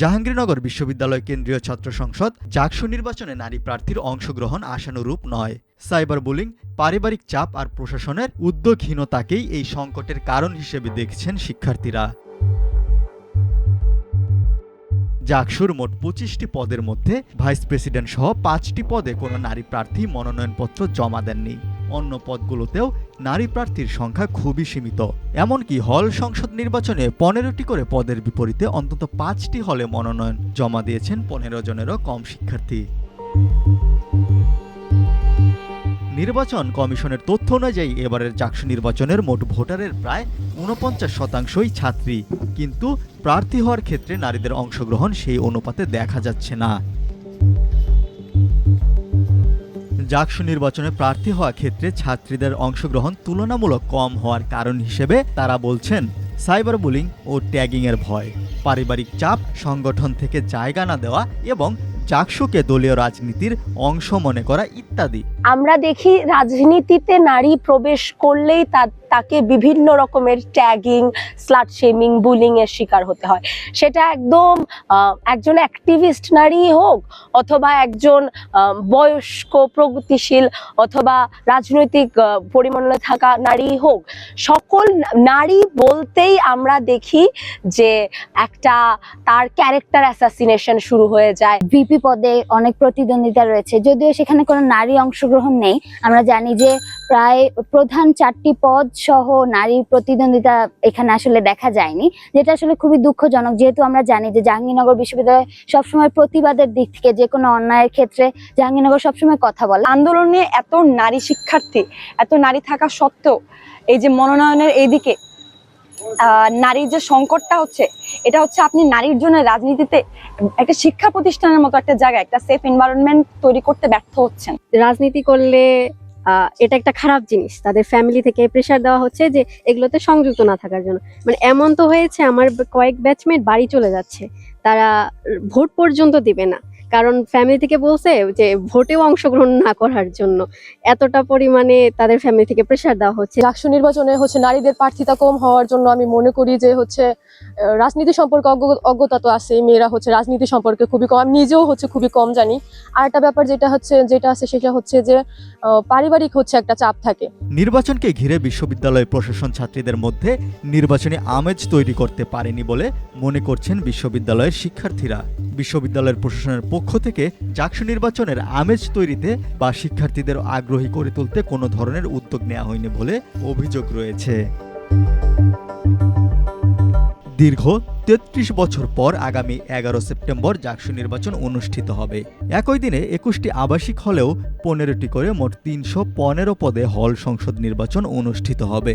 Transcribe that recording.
জাহাঙ্গীরনগর বিশ্ববিদ্যালয় কেন্দ্রীয় ছাত্র সংসদ জাকসু নির্বাচনে নারী প্রার্থীর অংশগ্রহণ আশানুরূপ নয়। সাইবার বুলিং, পারিবারিক চাপ আর প্রশাসনের উদ্যোগহীনতাকেই এই সংকটের কারণ হিসেবে দেখছেন শিক্ষার্থীরা। জাকসুর মোট পঁচিশটি পদের মধ্যে ভাইস প্রেসিডেন্ট সহ পাঁচটি পদে কোনো নারী প্রার্থী মনোনয়নপত্র জমা দেননি। অন্য পদগুলোতেও নারী প্রার্থীর সংখ্যা খুবই সীমিত। এমনকি হল সংসদ নির্বাচনে পনেরোটি করে পদের বিপরীতে অন্তত পাঁচটি হলে মনোনয়ন জমা দিয়েছেন পনেরো জনেরও কম শিক্ষার্থী। নির্বাচন কমিশনের তথ্য অনুযায়ী এবারের জাকসু নির্বাচনের মোট ভোটারের প্রায় উনপঞ্চাশ শতাংশই ছাত্রী। কিন্তু প্রার্থী হওয়ার ক্ষেত্রে নারীদের অংশগ্রহণ সেই অনুপাতে দেখা যাচ্ছে না। জাকসু নির্বাচনে প্রার্থী হওয়া ক্ষেত্রে ছাত্রীদের অংশগ্রহণ তুলনামূলক কম হওয়ার কারণ হিসেবে তারা বলছেন, সাইবার বুলিং ও ট্যাগিংয়ের ভয়, পারিবারিক চাপ, সংগঠন থেকে জায়গা না দেওয়া এবং জাকসুকে দলীয় রাজনীতির অংশ মনে করা ইত্যাদি। আমরা দেখি রাজনীতিতে নারী প্রবেশ করলেই তা- তাকে বিভিন্ন রকমের ট্যাগিং স্লাট শেমিং বুলিং এর শিকার হতে হয়। সেটা একদম একজন অ্যাক্টিভিস্ট নারী হোক অথবা একজন বয়স্ক প্রগতিশীল অথবা রাজনৈতিক আহ, পরিমণ্ডলে থাকা নারী হোক। সকল নারী বলতেই আমরা দেখি যে একটা তার ক্যারেক্টার অ্যাসাসিনেশন শুরু হয়ে যায়। ভিপি পদে অনেক প্রতিদ্বন্দ্বিতা রয়েছে। যদিও সেখানে কোনো নারী অংশগ্রহণ নেই, আমরা জানি যে প্রায় প্রধান চারটি পদ সহ নারী প্রতিদ্বন্দ্বিতা এখানে আসলে দেখা যায়নি, যেটা আসলে খুবই দুঃখজনক। যেহেতু আমরা জানি যে জাহাঙ্গীরনগর বিশ্ববিদ্যালয় সবসময় প্রতিবাদের দিক থেকে যে কোনো অন্যায়ের ক্ষেত্রে জাহাঙ্গীরনগর সবসময় কথা বলে। আন্দোলনে এত নারী শিক্ষার্থী, এত নারী থাকা সত্ত্বেও এই যে মনোনয়নের এইদিকে নারীর যে সংকটটা হচ্ছে, এটা হচ্ছে আপনি নারীর জন্য রাজনীতিতে একটা শিক্ষা প্রতিষ্ঠানের মতো একটা জায়গা একটা সেফ এনভায়রনমেন্ট তৈরি করতে ব্যর্থ হচ্ছেন। রাজনীতি করলে এটা একটা খারাপ জিনিস। তাদের ফ্যামিলি থেকে প্রেশার দেওয়া হচ্ছে যে এগুলোতে সংযুক্ত না থাকার জন্য। মানে এমন তো হয়েছে, আমার কয়েক ব্যাচমেট বাড়ি চলে যাচ্ছে। তারা ভোট পর্যন্ত দিবে না। কারণ ফ্যামিলি থেকে বলছে যে ভোটেও অংশগ্রহণ না করার জন্য। এতটা পরিমাণে তাদের ফ্যামিলি থেকে প্রেশার দেওয়া হচ্ছে। রাষ্ট্র নির্বাচনে হচ্ছে নারীদের প্রার্থিতা কম হওয়ার জন্য আমি মনে করি যে হচ্ছে রাজনীতি সম্পর্কে অজ্ঞতা তো আছে মেয়েরা হচ্ছে রাজনীতি সম্পর্কে খুবই কম আমি নিজেও হচ্ছে খুবই কম জানি। আর একটা ব্যাপার যেটা হচ্ছে যেটা আছে সেটা হচ্ছে যে আহ, পারিবারিক হচ্ছে একটা চাপ থাকে। নির্বাচনকে ঘিরে বিশ্ববিদ্যালয় প্রশাসন ছাত্রীদের মধ্যে নির্বাচনী আমেজ তৈরি করতে পারেনি বলে মনে করছেন বিশ্ববিদ্যালয়ের শিক্ষার্থীরা। বিশ্ববিদ্যালয়ের প্রশাসনের পক্ষ থেকে জাকসু নির্বাচনের আমেজ তৈরিতে বা শিক্ষার্থীদের আগ্রহী করে তুলতে কোনো ধরনের উদ্যোগ নেওয়া হয়নি বলে অভিযোগ রয়েছে। দীর্ঘ তেত্রিশ বছর পর আগামী এগারো সেপ্টেম্বর জাকসু নির্বাচন অনুষ্ঠিত হবে। একই দিনে একুশটি আবাসিক হলেও পনেরোটি করে মোট তিনশো পনেরো পদে হল সংসদ নির্বাচন অনুষ্ঠিত হবে।